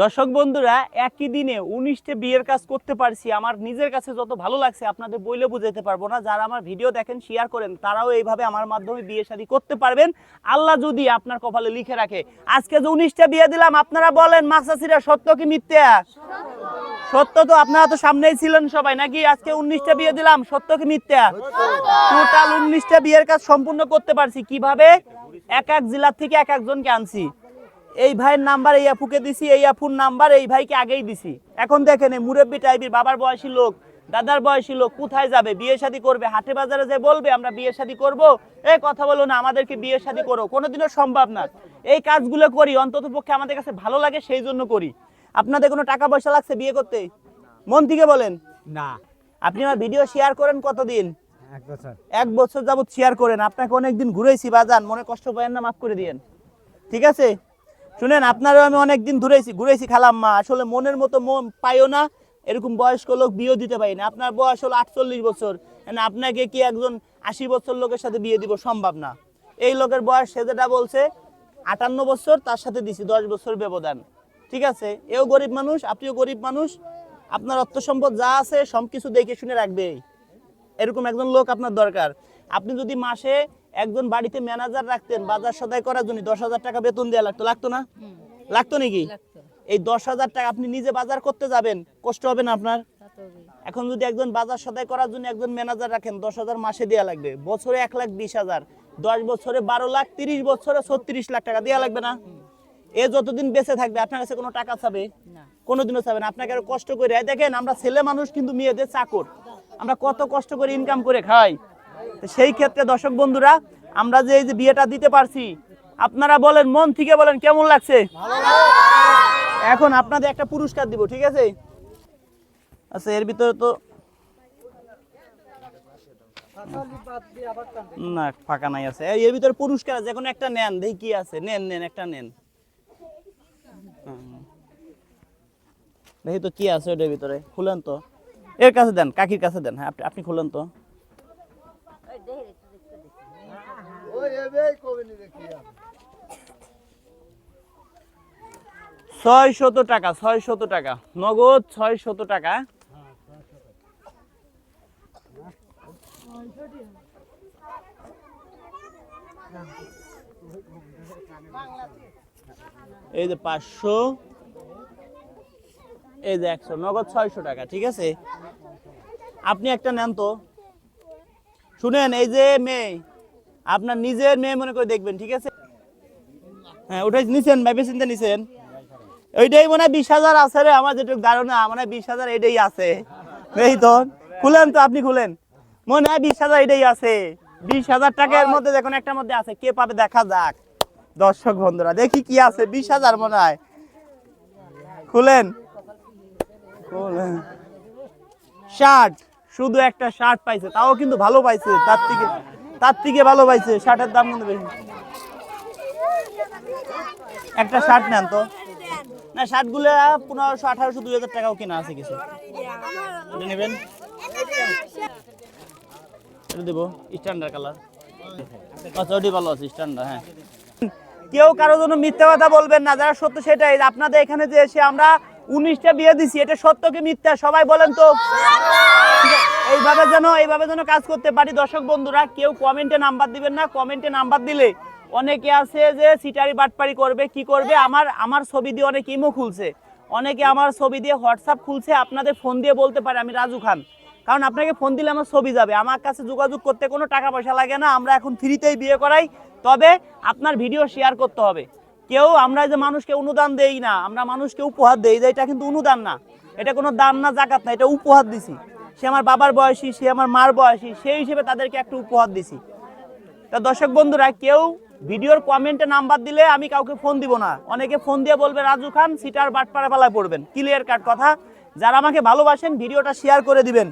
দর্শক বন্ধুরা, একই দিনে উনিশটা বিয়ের কাজ করতে পারছি। আমার নিজের কাছে যত ভালো লাগছে, আপনাদের বইলে বুঝাইতে পারব না। যারা আমার ভিডিও দেখেন শেয়ার করেন, তারাও এইভাবে আমার মাধ্যমে বিয়ে শাদী করতে পারবেন। আল্লাহ যদি আপনার কপালে লিখে রাখে, আজকে যে উনিশটা বিয়ে দিলাম, আপনারা বলেন মাসাসিরা সত্য কি মিথ্যা? সত্য তো আপনারা তো সামনেই ছিলেন সবাই, নাকি আজকে উনিশটা বিয়ে দিলাম, সত্য কি মিথ্যা? টোটাল উনিশটা বিয়ের কাজ সম্পূর্ণ করতে পারছি। কীভাবে? এক এক জেলার থেকে এক একজনকে আনছি। এই ভাইয়ের নাম্বার এই আপুকে দিছি এই আপুর নাম্বার এই ভাইকে আগেই দিছি। এখন দেখেন এই মুরব্বী টাইপের বাবার বয়সী লোক দাদার বয়সী লোক কোথায় যাবে? বিয়ে শাদী করবে হাটে বাজারে যে বলবে আমরা বিয়ে শাদী করব? এই কথা বলো না আমাদেরকে বিয়ে শাদী করো। কোনোদিনও সম্ভব না। এই কাজগুলো করি অন্তত পক্ষে আমাদের কাছে ভালো লাগে সেই জন্য করি। আপনাদের কোনো টাকা পয়সা লাগছে বিয়ে করতে? মন থেকে বলেন। না। আপনি আমার ভিডিও শেয়ার করেন কতদিন? এক বছর। এক বছর যাবত শেয়ার করেন। আপনাকে অনেকদিন ঘুরেছি বাজান। মনে কষ্ট পায়েন না মাফ করে দিয়েন। ঠিক আছে? শুনেন, আপনারও আমি অনেকদিন ঘুরেছি ঘুরেছি খালাম্মা। আসলে মনের মতো মন পাইও না, এরকম বয়স্ক লোক বিয়ে দিতে পারি না। আপনার বয়স হলো আটচল্লিশ বছর মানে আপনাকে কি একজন আশি বছর লোকের সাথে বিয়ে দিব সম্ভব না। এই লোকের বয়স সে যেটা বলছে, আটান্ন বছর, তার সাথে দিছি, দশ বছর ব্যবধান। ঠিক আছে? এও গরিব মানুষ, আপনিও গরিব মানুষ। আপনার অর্থ সম্পদ যা আছে সব কিছু দেখে শুনে রাখবে। এরকম একজন লোক আপনার দরকার। আপনি যদি মাসে একজন বাড়িতে ম্যানেজার রাখতেন বাজার সদাই করার জন্য দশ হাজার টাকা বেতন দেওয়া লাগতো। লাগতো না? লাগতো নাকি? এই দশ হাজার টাকা আপনি নিজে বাজার করতে যাবেন কষ্ট হবে না আপনার? এখন যদি একজন বাজার সদাই করার জন্য একজন ম্যানেজার রাখেন দশ হাজার মাসে দেওয়া লাগবে। বছরে এক লাখ বিশ হাজার দশ বছরে বারো লাখ তিরিশ বছরে ছত্রিশ লাখ টাকা দেওয়া লাগবে না? এ যতদিন বেঁচে থাকবে আপনার কাছে কোনো টাকা চাবে? কোনোদিনও চাবে না। আপনাকে আরও কষ্ট করে দেখেন আমরা ছেলে মানুষ কিন্তু মেয়েদের চাকর। আমরা কত কষ্ট করে ইনকাম করে খাই। সেই ক্ষেত্রে দর্শক বন্ধুরা, আমরা যে এই যে বিয়েটা দিতে পারছি, আপনারা বলেন, মন থেকে বলেন, কেমন লাগছে? এখন আপনাদের একটা পুরস্কার দিব, ঠিক আছে? আচ্ছা এর ভিতরে তো না, ফাঁকা নাই আছে। এর ভিতরে পুরস্কার আছে, এখন একটা নেন, দেখি কি আছে। নেন নেন, একটা নেন। দেখি তো কি আছে ওটার ভিতরে। খুলেন তো। এর কাছে দেন, কাকির কাছে দেন। হ্যাঁ আপনি খুলেন তো। ছয় শত টাকা ছয় শত টাকা নগদ ছয় শত টাকা। এই যে পাঁচশো এই যে একশো নগদ ছয়শো টাকা ঠিক আছে? আপনি একটা নেন তো। শুনেন, এই যে মেয়ে, আপনার নিজের মেয়ে মনে করে দেখবেন, ঠিক আছে? হ্যাঁ ওটাই নিছেন ভাইবে চিন্তা নিছেন? ওইটাই মনে হয় বিশ হাজার আছে রে, আমার যেটুকু ধারণা মানে বিশ হাজার এটাই আছে। এই তো, খুলেন তো, আপনি খুলেন। মনে হয় বিশ হাজার এটাই আছে। বিশ হাজার টাকার মধ্যে দেখুন একটার মধ্যে আছে, কে পাবে দেখা যাক। দর্শক বন্ধুরা, দেখি কি আছে, বিশ হাজার মনে হয়। খুলেন। খুলেন। শার্ট শুধু একটা শার্ট পাইছে, তাও কিন্তু ভালো পাইছে, তার থেকে তার থেকে ভালো পাইছে শার্টের দাম কিন্তু বেশি। একটা শার্ট নেন তো। না পনেরোশো, আঠারোশো, দুই হাজার টাকাও কেনা আছে কিছু। নেবেন? দেবো স্ট্যান্ডার্ড কালার আচ্ছা ওটি ভালো আছে স্ট্যান্ডার্ড হ্যাঁ। কেউ কারও জন্য মিথ্যা কথা বলবেন না, যারা সত্য সেটাই। আপনাদের এখানে যে এসে আমরা উনিশটা বিয়ে দিছি, এটা সত্য কি মিথ্যা, সবাই বলেন তো। এইভাবে যেন এইভাবে যেন কাজ করতে পারি। দর্শক বন্ধুরা, কেউ কমেন্টে নাম্বার দিবেন না। কমেন্টে নাম্বার দিলে অনেকে আছে যে সিটারি বাটপারি করবে, কি করবে? আমার আমার ছবি দিয়ে অনেক ইমো খুলছে। অনেকে আমার ছবি দিয়ে হোয়াটসঅ্যাপ খুলছে, আপনাদের ফোন দিয়ে বলতে পারে আমি রাজু খান। কারণ আপনাকে ফোন দিলে আমার ছবি যাবে। আমার কাছে যোগাযোগ করতে কোনো টাকা পয়সা লাগে না। আমরা এখন ফ্রিতেই বিয়ে করাই। তবে আপনার ভিডিও শেয়ার করতে হবে। কেউ, আমরা যে মানুষকে অনুদান দেই না, আমরা মানুষকে উপহার দেই যে এটা কিন্তু অনুদান না। এটা কোনো দান না, জাকাত না, এটা উপহার দিছি। সে আমার বাবার বয়সী, সে আমার মার বয়সী, সেই হিসেবে তাদেরকে একটা উপহার দিছি। তা দর্শক বন্ধুরা, কেউ ভিডিওর কমেন্টে নাম্বার দিলে আমি কাউকে ফোন দিব না। অনেকে ফোন দিয়ে বলবে, রাজু খান, সিটার বাটপাড়া পালায় পড়বেন। ক্লিয়ার কাট কথা। যারা আমাকে ভালোবাসেন, ভিডিওটা শেয়ার করে দিবেন।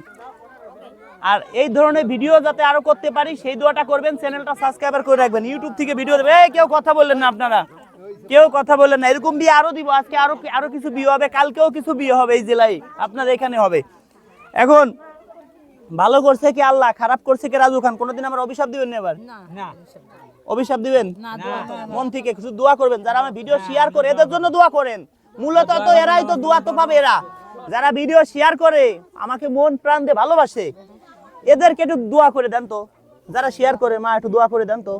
আর এই ধরনের ভিডিও যাতে আরও করতে পারি, সেই দোয়াটা করবেন, চ্যানেলটা সাবস্ক্রাইবার করে রাখবেন। ইউটিউব থেকে ভিডিও দেবে কেউ কথা বললেন না আপনারা। কেউ কথা বললেন না। এরকম বিয়ে আরও দিব। আজকে আরও আরও কিছু বিয়ে হবে? কালকেও কিছু বিয়ে হবে এই জেলায়। আপনার এখানে হবে। এখন ভালো করছে কি আল্লাহ খারাপ করছে কি রাজু খান? কোনোদিন আমার অভিশাপ দিবেন না এবার? অভিশাপ দিবেন? মন থেকে কিছু দোয়া করবেন। যারা আমার ভিডিও শেয়ার করে এদের জন্য দোয়া করেন। মূলত তো এরাই তো দোয়া তো পাবে এরা। যারা ভিডিও শেয়ার করে আমাকে মন প্রাণ দিয়ে ভালোবাসে এদেরকে একটু দোয়া করে দেন তো। যারা শেয়ার করে মা একটু দোয়া করে দেন তো।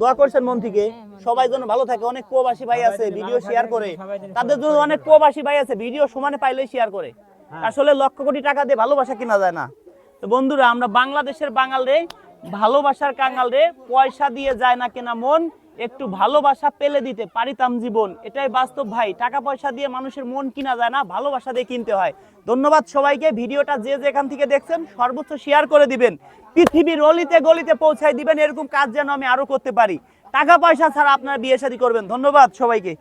দোয়া করছেন মন থেকে? সবাই যেন ভালো থাকে। অনেক প্রবাসী ভাই আছে ভিডিও শেয়ার করে। তাদের জন্য অনেক প্রবাসী ভাই আছে ভিডিও সমানে পাইলেই শেয়ার করে। আসলে লক্ষ কোটি টাকা দিয়ে ভালোবাসা কিনা যায় না। তো বন্ধুরা, আমরা বাংলাদেশের বাঙাল রে, ভালোবাসার কাঙ্গাল রে, পয়সা দিয়ে যায় না কেনা মন, একটু ভালোবাসা পেলে দিতে পারিতাম জীবন। এটাই বাস্তব ভাই। টাকা পয়সা দিয়ে মানুষের মন কিনা যায় না, ভালোবাসা দিয়ে কিনতে হয়। ধন্যবাদ সবাইকে। ভিডিওটা যে যেখান থেকে দেখছেন, সর্বোচ্চ শেয়ার করে দিবেন। পৃথিবীর অলিতে গলিতে পৌঁছায় দিবেন, এরকম কাজ যেন আমি আরও করতে পারি। টাকা পয়সা ছাড়া আপনারা বিয়ে শাদী করবেন। ধন্যবাদ সবাইকে।